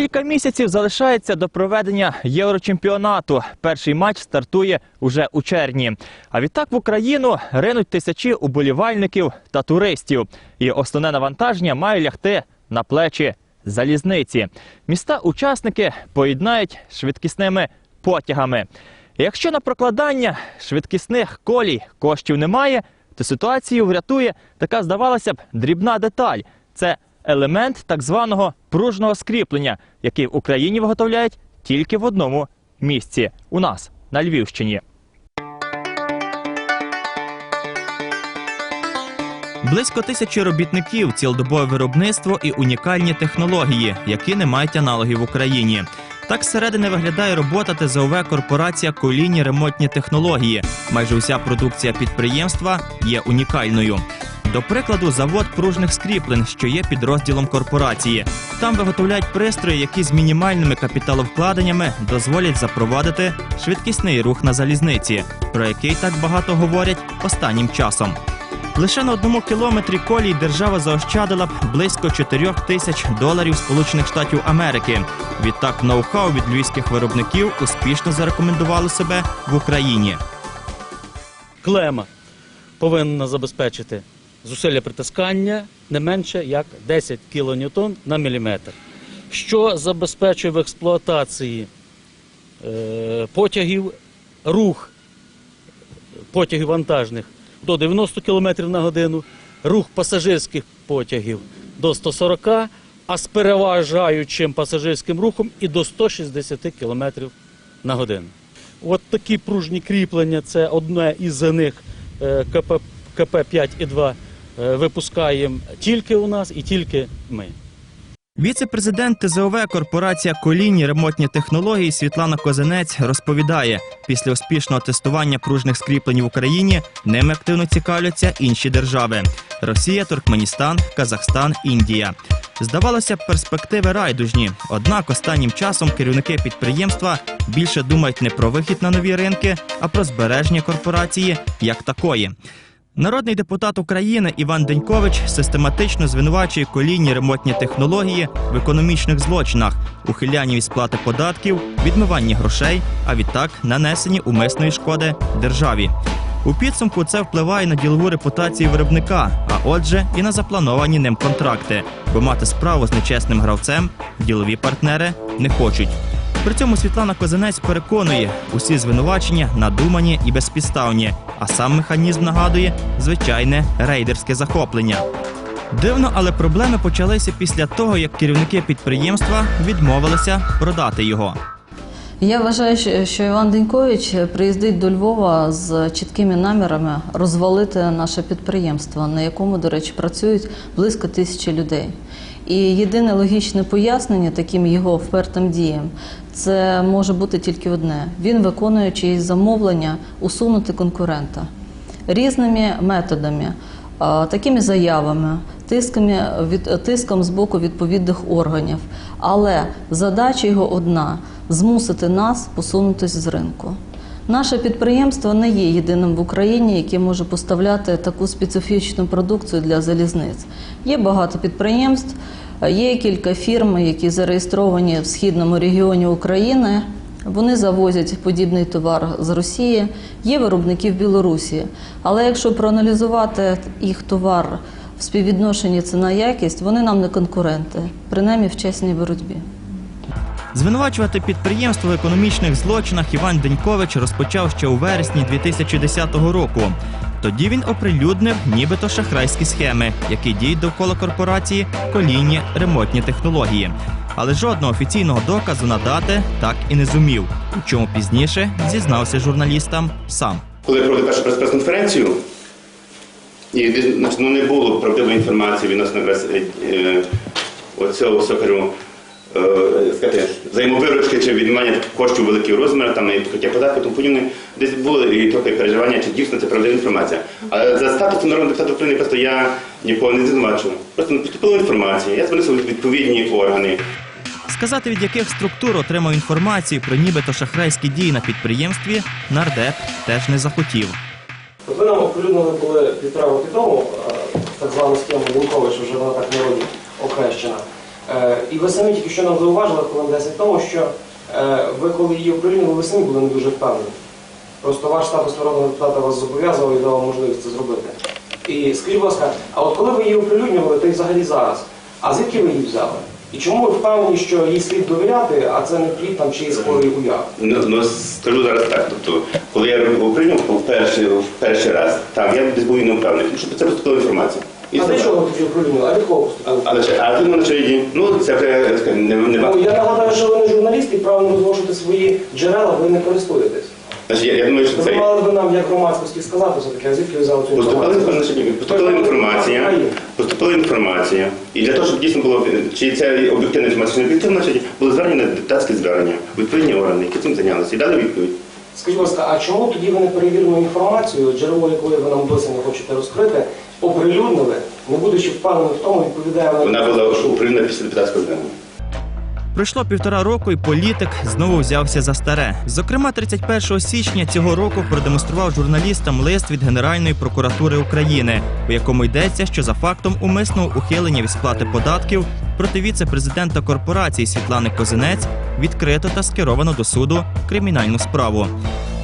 Кілька місяців залишається до проведення Єврочемпіонату. Перший матч стартує уже у червні. А відтак в Україну ринуть тисячі уболівальників та туристів. І основне навантаження має лягти на плечі залізниці. Міста-учасники поєднають швидкісними потягами. Якщо на прокладання швидкісних колій коштів немає, то ситуацію врятує така, здавалося б, дрібна деталь. Це елемент так званого пружного скріплення, який в Україні виготовляють тільки в одному місці у нас на Львівщині. Близько тисячі робітників, цілодобове виробництво і унікальні технології, які не мають аналогів в Україні. Так зсередини виглядає робота ТЗОВ корпорація Колінні ремонтні технології. Майже уся продукція підприємства є унікальною. До прикладу, завод пружних скріплень, що є підрозділом корпорації. Там виготовляють пристрої, які з мінімальними капіталовкладеннями дозволять запровадити швидкісний рух на залізниці, про який так багато говорять останнім часом. Лише на одному кілометрі колій держава заощадила б близько 4 тисяч доларів Сполучених Штатів Америки. Відтак, ноу-хау від львівських виробників успішно зарекомендували себе в Україні. клема повинна забезпечити зусилля притискання не менше як 10 кН на міліметр, що забезпечує в експлуатації е, потягів рух потягів вантажних до 90 км на годину, рух пасажирських потягів до 140 а з переважаючим пасажирським рухом і до 160 км на годину. От такі пружні кріплення це одне із них е, КП, КП 5 і 2 е, випускаємо тільки у нас і тільки ми. Віце-президент ТЗОВ корпорація Колінні ремонтні технології Світлана Козинець розповідає, після успішного тестування пружних скріплень в Україні ними активно цікавляться інші держави: Росія, Туркменістан, Казахстан, Індія. Здавалося б, перспективи райдужні. Однак останнім часом керівники підприємства більше думають не про вихід на нові ринки, а про збереження корпорації як такої. Народний депутат України Іван Денькович систематично звинувачує колінні ремонтні технології в економічних злочинах, ухилянні від сплати податків, відмиванні грошей, а відтак нанесенні умисної шкоди державі. У підсумку це впливає на ділову репутацію виробника, а отже, і на заплановані ним контракти, бо мати справу з нечесним гравцем ділові партнери не хочуть. При цьому Світлана Козинець переконує, усі звинувачення надумані і безпідставні, а сам механізм нагадує звичайне рейдерське захоплення. Дивно, але проблеми почалися після того, як керівники підприємства відмовилися продати його. Я вважаю, що- Іван Денькович приїздить до Львова з чіткими намірами розвалити наше підприємство, на якому, до речі, працюють близько тисячі людей. І єдине логічне пояснення таким його впертим діям це може бути тільки одне: він виконує чиїсь замовлення усунути конкурента різними методами, такими заявами, тисками від тиском з боку відповідних органів. Але задача його одна змусити нас посунутися з ринку. Наше підприємство не є єдиним в Україні, яке може поставляти таку специфічну продукцію для залізниць. Є багато підприємств, є кілька фірм, які зареєстровані в східному регіоні України. Вони завозять подібний товар з Росії, є виробники в Білорусі. Але якщо проаналізувати їх товар в співвідношенні ціна-якість, вони нам не конкуренти, принаймні в чесній боротьбі. Звинувачувати підприємство в економічних злочинах Іван Денькович розпочав ще у вересні 2010 року. Тоді він оприлюднив нібито шахрайські схеми, які діють довкола корпорації колінні ремонтні технології. Але жодного офіційного доказу надати так і не зумів, у чому пізніше зізнався журналістам сам. Коли провели першу прес-конференцію, і ну, не було правдивої інформації відносно якраз е, е, оцього сокарю е, сказати, взаємовиручки чи віднімання коштів великих розмірів, там і покриття податку, тому подібне, десь було і трохи переживання, чи дійсно це правдива інформація. Але за статусом народного депутата України просто я нікого не звинувачував. Просто не поступила інформація, я звернувся в відповідні органи. Сказати, від яких структур отримав інформацію про нібито шахрайські дії на підприємстві, нардеп теж не захотів. От ви нам оприлюднили були півтора роки тому е, так звану схему Янкович, вже вона так народі окрещена. Е, І ви самі тільки що нам зауважили, хвилин 10 тому, що е, ви коли її оприлюднили, ви самі були не дуже впевнені. Просто ваш статус народного депутата вас зобов'язував і дав можливість це зробити. І скажіть, будь ласка, а от коли ви її оприлюднювали, то й взагалі зараз, а звідки ви її взяли? І чому ви впевнені, що їй слід довіряти, а це не плід там чиїсь хворої уяв? Ну, ну скажу зараз так. Тобто, коли я його прийняв в перший, раз, так, я був не впевнений, тому що це поступила інформація. І А все. для чого тоді оприлюднили? А від кого? Але ще, а ти на череді, ну це вже скажімо, не, не Ну, я нагадаю, що ви не журналіст і правильно розголошувати свої джерела, ви не користуєтесь. Значить, я, я думаю, що Ви це мали би нам як громадськості сказати все-таки, а звідки ви взяли цю поступила, інформацію? значить, поступила інформація, поступила інформація. І для того, щоб дійсно було, чи це об'єктивна інформація, чи не об'єктивна, значить, були звернені на депутатське звернення, відповідні органи, які цим зайнялися, і дали відповідь. Скажіть, будь ласка, а чому тоді ви не перевірену інформацію, джерело якої ви нам досі не хочете розкрити, оприлюднили, не будучи впевнені в тому, відповідає вона Вона була управлінна після депутатського звернення. Пройшло півтора року, і політик знову взявся за старе. Зокрема, 31 січня цього року продемонстрував журналістам лист від Генеральної прокуратури України, у якому йдеться, що за фактом умисного ухилення від сплати податків проти віце-президента корпорації Світлани Козинець відкрито та скеровано до суду кримінальну справу.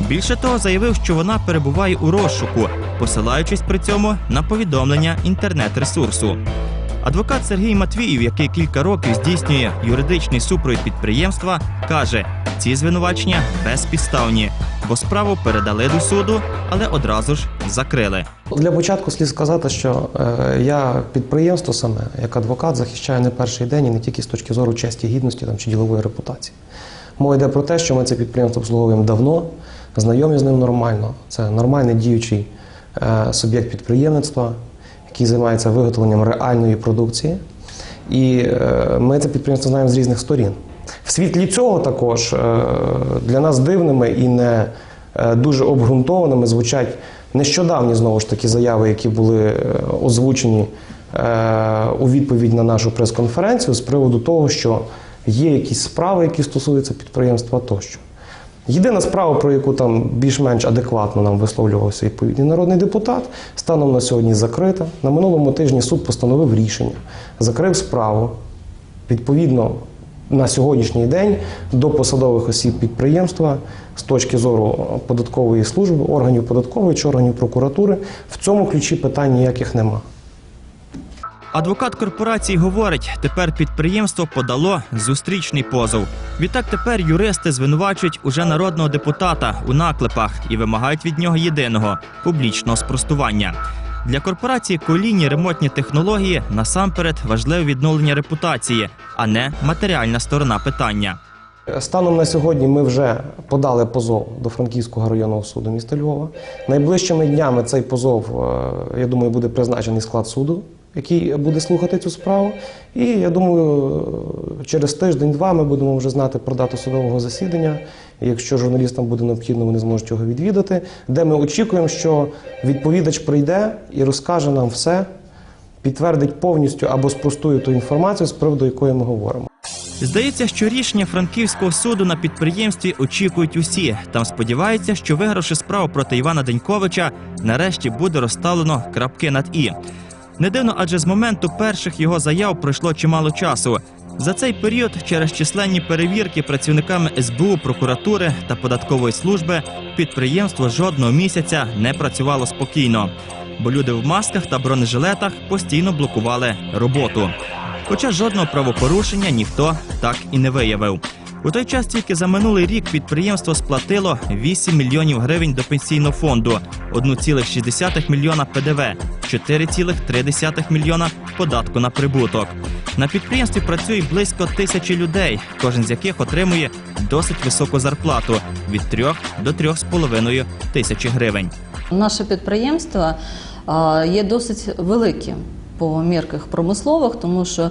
Більше того, заявив, що вона перебуває у розшуку, посилаючись при цьому на повідомлення інтернет-ресурсу. Адвокат Сергій Матвіїв, який кілька років здійснює юридичний супровід підприємства, каже, ці звинувачення безпідставні, бо справу передали до суду, але одразу ж закрили. Для початку слід сказати, що е, я підприємство саме як адвокат захищаю не перший день і не тільки з точки зору честі, гідності там, чи ділової репутації. Мова йде про те, що ми це підприємство обслуговуємо давно, знайомі з ним нормально. Це нормальний діючий е, суб'єкт підприємництва, який займається виготовленням реальної продукції. І е, ми це підприємство знаємо з різних сторін. В світлі цього також е, для нас дивними і не е, дуже обґрунтованими звучать нещодавні знову ж таки заяви, які були озвучені у відповідь на нашу прес-конференцію з приводу того, що є якісь справи, які стосуються підприємства тощо. Єдина справа, про яку там більш-менш адекватно нам висловлювався відповідний народний депутат, станом на сьогодні закрита. На минулому тижні суд постановив рішення, закрив справу. Відповідно, на сьогоднішній день до посадових осіб підприємства з точки зору податкової служби, органів податкової чи органів прокуратури в цьому ключі питань ніяких нема. Адвокат корпорації говорить, тепер підприємство подало зустрічний позов. Відтак тепер юристи звинувачують уже народного депутата у наклепах і вимагають від нього єдиного публічного спростування. Для корпорації колінні ремонтні технології насамперед важливе відновлення репутації, а не матеріальна сторона питання. Станом на сьогодні ми вже подали позов до Франківського районного суду міста Львова. Найближчими днями цей позов, е, я думаю, буде призначений склад суду, який буде слухати цю справу. І я думаю, через тиждень-два ми будемо вже знати про дату судового засідання. Якщо журналістам буде необхідно, вони зможуть його відвідати, де ми очікуємо, що відповідач прийде і розкаже нам все, підтвердить повністю або спростує ту інформацію, з приводу якої ми говоримо. Здається, що рішення франківського суду на підприємстві очікують усі. Там сподіваються, що вигравши справу проти Івана Деньковича, нарешті буде розставлено крапки над і. Не дивно, адже з моменту перших його заяв пройшло чимало часу. За цей період, через численні перевірки працівниками СБУ, прокуратури та податкової служби, підприємство жодного місяця не працювало спокійно, бо люди в масках та бронежилетах постійно блокували роботу. Хоча жодного правопорушення ніхто так і не виявив. У той час тільки за минулий рік підприємство сплатило 8 мільйонів гривень до пенсійного фонду, 1,6 мільйона ПДВ, 4,3 мільйона податку на прибуток. На підприємстві працює близько тисячі людей, кожен з яких отримує досить високу зарплату від 3 до 3,5 тисячі гривень. Наше підприємство є досить великим по мірках промислових, тому що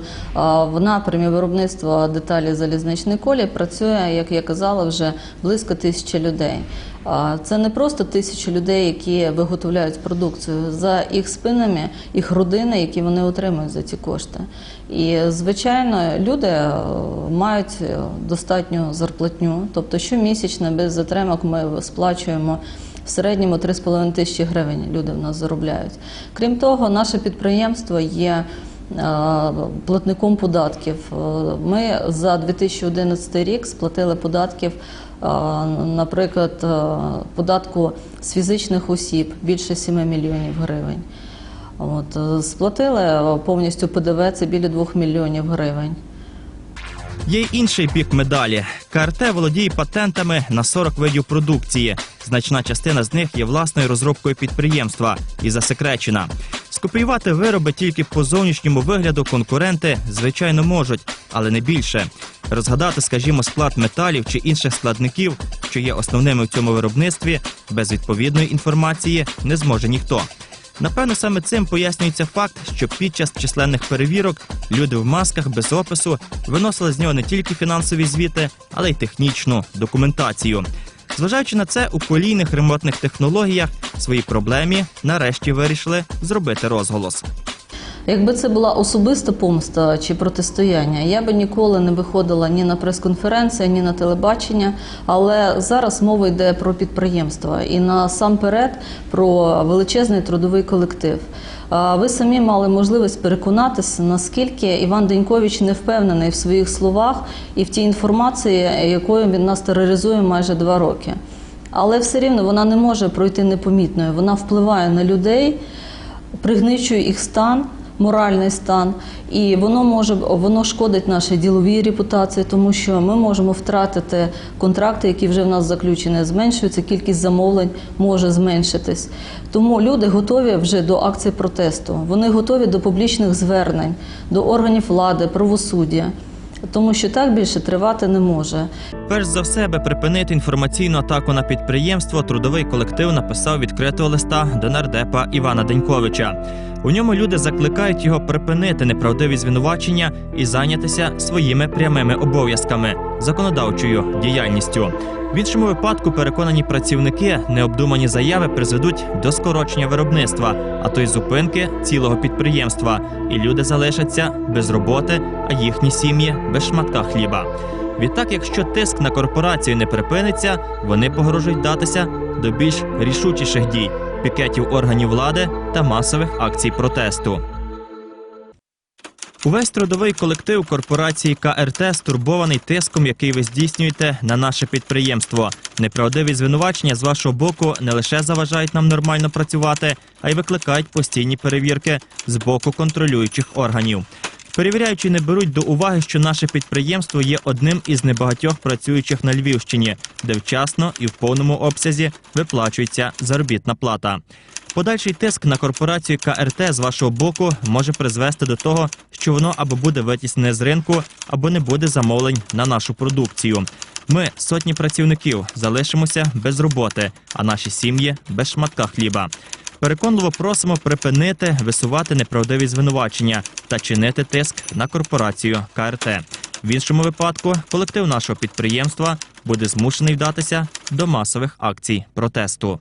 в напрямі виробництва деталі залізничної колії працює, як я казала, вже близько тисячі людей. Це не просто тисячі людей, які виготовляють продукцію за їх спинами, їх родини, які вони отримують за ці кошти. І звичайно, люди е, мають е, достатню зарплатню, тобто щомісячно без затримок ми сплачуємо. В середньому 3,5 тисячі гривень люди в нас заробляють. Крім того, наше підприємство є е, платником податків. Е, Ми за 2011 рік сплатили податків, е, наприклад, податку з фізичних осіб більше 7 мільйонів гривень. От, сплатили повністю ПДВ це біля 2 мільйонів гривень. Є інший бік медалі. КРТ володіє патентами на 40 видів продукції. Значна частина з них є власною розробкою підприємства і засекречена. Скопіювати вироби тільки по зовнішньому вигляду конкуренти, звичайно, можуть, але не більше. Розгадати, скажімо, склад металів чи інших складників, що є основними в цьому виробництві, без відповідної інформації не зможе ніхто. Напевно, саме цим пояснюється факт, що під час численних перевірок люди в масках без опису виносили з нього не тільки фінансові звіти, але й технічну документацію. Зважаючи на це, у колійних ремонтних технологіях свої проблемі нарешті вирішили зробити розголос. Якби це була особиста помста чи протистояння, я би ніколи не виходила ні на прес-конференції, ні на телебачення. Але зараз мова йде про підприємства і насамперед про величезний трудовий колектив. Ви самі мали можливість переконатися, наскільки Іван Денькович не впевнений в своїх словах і в тій інформації, якою він нас тероризує майже два роки. Але все рівно вона не може пройти непомітною. Вона впливає на людей, пригничує їх стан, моральний стан, і воно може воно шкодить нашій діловій репутації, тому що ми можемо втратити контракти, які вже в нас заключені, зменшується кількість замовлень, може зменшитись. Тому люди готові вже до акції протесту. Вони готові до публічних звернень, до органів влади, правосуддя, тому що так більше тривати не може. Перш за все, аби припинити інформаційну атаку на підприємство, трудовий колектив написав відкритого листа до нардепа Івана Деньковича. У ньому люди закликають його припинити неправдиві звинувачення і зайнятися своїми прямими обов'язками законодавчою діяльністю. В іншому випадку переконані працівники необдумані заяви призведуть до скорочення виробництва, а то й зупинки цілого підприємства, і люди залишаться без роботи, а їхні сім'ї без шматка хліба. Відтак, якщо тиск на корпорацію не припиниться, вони погрожують датися до більш рішучіших дій пікетів органів влади та масових акцій протесту. Увесь трудовий колектив корпорації КРТ стурбований тиском, який ви здійснюєте на наше підприємство. Неправдиві звинувачення з вашого боку не лише заважають нам нормально працювати, а й викликають постійні перевірки з боку контролюючих органів. Перевіряючи, не беруть до уваги, що наше підприємство є одним із небагатьох працюючих на Львівщині, де вчасно і в повному обсязі виплачується заробітна плата. Подальший тиск на корпорацію КРТ з вашого боку може призвести до того, що воно або буде витіснене з ринку, або не буде замовлень на нашу продукцію. Ми, сотні працівників, залишимося без роботи, а наші сім'ї без шматка хліба. Переконливо просимо припинити висувати неправдиві звинувачення та чинити тиск на корпорацію КРТ. В іншому випадку колектив нашого підприємства буде змушений вдатися до масових акцій протесту.